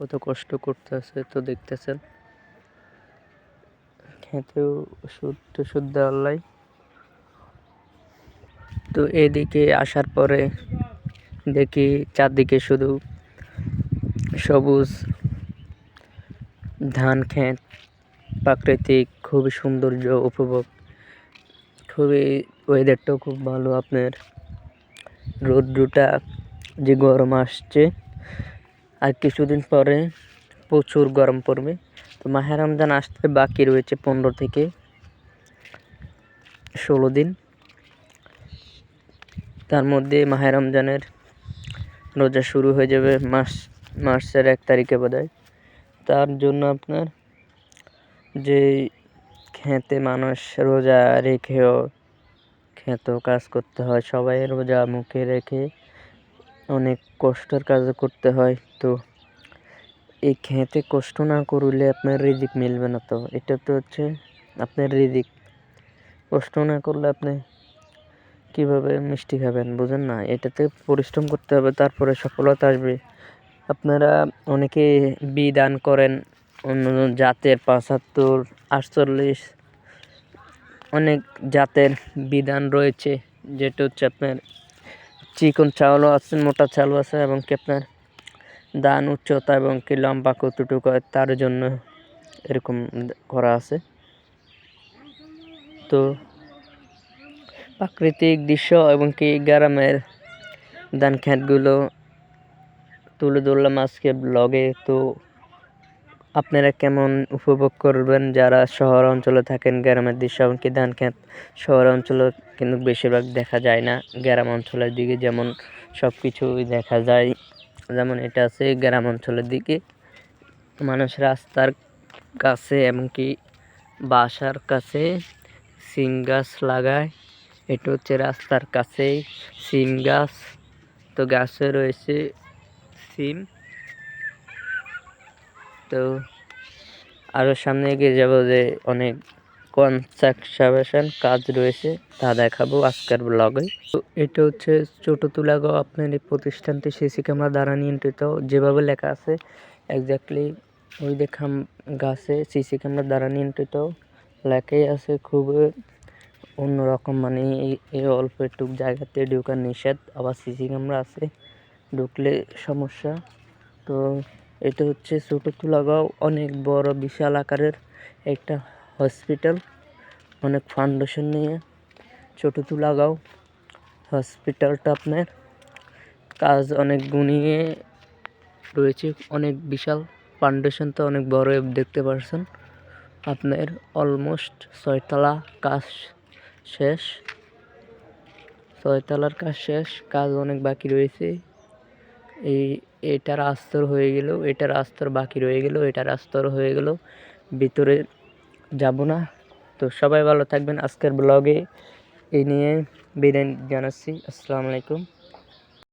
কত কষ্ট করতেছে তো দেখতেছেন। খেতেও ওষুধ টষুধ দেওয়ার লাই। তো এদিকে আসার পরে দেখি চারদিকে শুধু সবুজ ধান ক্ষেত প্রাকৃতিক খুবই সৌন্দর্য উপভোগ। খুবই ওয়েদারটাও খুব ভালো আপনার। রৌদ্রটা যে গরম আসছে আর কিছুদিন পরে প্রচুর গরম পড়বে। তো মাহে রমজান আসতে বাকি রয়েছে পনেরো থেকে ষোলো দিন। তার মধ্যে মাহে রমজানের রোজা শুরু হয়ে যাবে মাস, মার্চের এক তারিখে বোধহয়। তার জন্য আপনার যে খেতে মানুষ রোজা রেখেও খেতেও কাজ করতে হয়, সবাই রোজা মুখে রেখে অনেক কষ্টের কাজ করতে হয়, তো এই খেতে কষ্ট না করলে আপনার রিজিক মিলবে না তো। এটা তো হচ্ছে আপনার রিজিক। কষ্ট না করলে আপনি কীভাবে মিষ্টি খাবেন, বুঝেন না? এটাতে পরিশ্রম করতে হবে, তারপরে সফলতা আসবে। আপনারা অনেকে বিদান করেন, অন্য জাতের পাঁচাত্তর, আটচল্লিশ, অনেক জাতের বিধান রয়েছে, যেটা হচ্ছে আপনার চিকন চাউলও আছে, মোটা চাউলও আছে এবং কি আপনার দান উচ্চতা এবং কি লম্বা কতটুকু তার জন্য এরকম করা আছে। তো প্রাকৃতিক দৃশ্য এবং কি গ্রামের ধান খেতগুলো তুলে ধরলাম আজকে ব্লগে তো আপনারা কেমন উপভোগ করবেন? যারা শহর অঞ্চলে থাকেন, গ্রামের দৃশ্য এমনকি ধান খেত, শহর অঞ্চলে কিন্তু বেশিরভাগ দেখা যায় না। গ্রাম অঞ্চলের দিকে যেমন সব কিছুই দেখা যায়, যেমন এটা আছে গ্রাম অঞ্চলের দিকে। মানুষ রাস্তার কাছে এমনকি বাসার কাছে সিম গাছ লাগায়। এটা হচ্ছে রাস্তার কাছেই সিম গাছ। তো গাছে রয়েছে সিম। তো আরও সামনে এগিয়ে যাব যে অনেক কনস্ট্রাকশন কাজ রয়েছে, তা দেখাবো আজকের ব্লগে তো এটা হচ্ছে ছোটো তুলাগাঁও আপনার এই প্রতিষ্ঠানটি সিসি ক্যামেরা দ্বারা নিয়ন্ত্রিত। যেভাবে লেখা আছে একজাক্টলি ওই দেখাম গাছে সিসি ক্যামেরা দ্বারা নিয়ন্ত্রিত। লেখাই আছে খুবই অন্যরকম মানে এই অল্প একটু জায়গাতে ঢুকার নিষেধ, আবার সিসি ক্যামেরা আছে, ঢুকলে সমস্যা। তো এটা হচ্ছে ছোটো তুলাগাঁও, অনেক বড় বিশাল আকারের একটা হসপিটাল অনেক ফাউন্ডেশন নিয়ে। ছোটো তুলাগাঁও হসপিটালটা আপনার। কাজ অনেক গুনিয়ে রয়েছে, অনেক বিশাল ফাউন্ডেশনটা অনেক বড়, দেখতে পারছেন। আপনার অলমোস্ট ছয়তলা কাজ শেষ। ছয়তলার কাজ শেষ, কাজ অনেক বাকি রয়েছে। এই এটার আস্তর হয়ে গেল এটার আস্তর বাকি রয়ে গেল এটার আস্তর হয়ে গেল, ভিতরে যাব না। তো সবাই ভালো থাকবেন। আজকের ব্লগে এই নিয়ে বিদায় জানাচ্ছি। আসসালামু আলাইকুম।